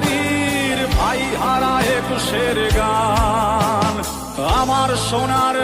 প্রভাত ভাই হারা একুশের গান। আমার সোনার